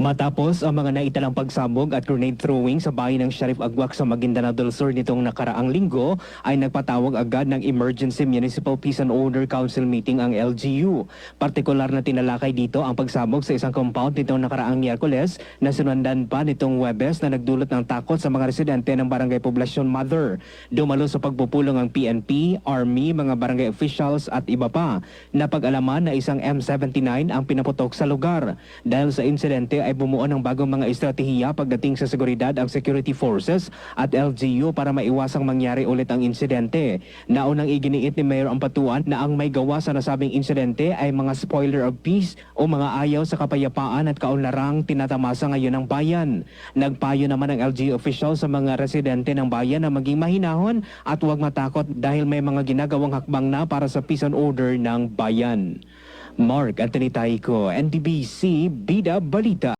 Matapos ang mga naitalang pagsabog at grenade throwing sa bayan ng Sharif Agwak sa Maguindanao del Sur nitong nakaraang linggo ay nagpatawag agad ng Emergency Municipal Peace and Order Council meeting ang LGU. Partikular na tinalakay dito ang pagsabog sa isang compound nitong nakaraang Miyerkules na sinundan pa nitong Webes na nagdulot ng takot sa mga residente ng Barangay Poblacion Mother. Dumalo sa pagpupulong ang PNP, Army, mga barangay officials at iba pa. Napag-alaman na isang M79 ang pinaputok sa lugar. Dahil sa insidente ay bumuo ng bagong mga estratehiya pagdating sa seguridad ang security forces at LGU para maiwasang mangyari ulit ang insidente. Naunang iginiit ni Mayor Ampatuan na ang may gawa sa nasabing insidente ay mga spoiler of peace o mga ayaw sa kapayapaan at kaunlarang tinatamasa ngayon ng bayan. Nagpayo naman ang LGU official sa mga residente ng bayan na maging mahinahon at huwag matakot dahil may mga ginagawang hakbang na para sa peace and order ng bayan. Mark Anthony Taico, NDBC, Bida Balita.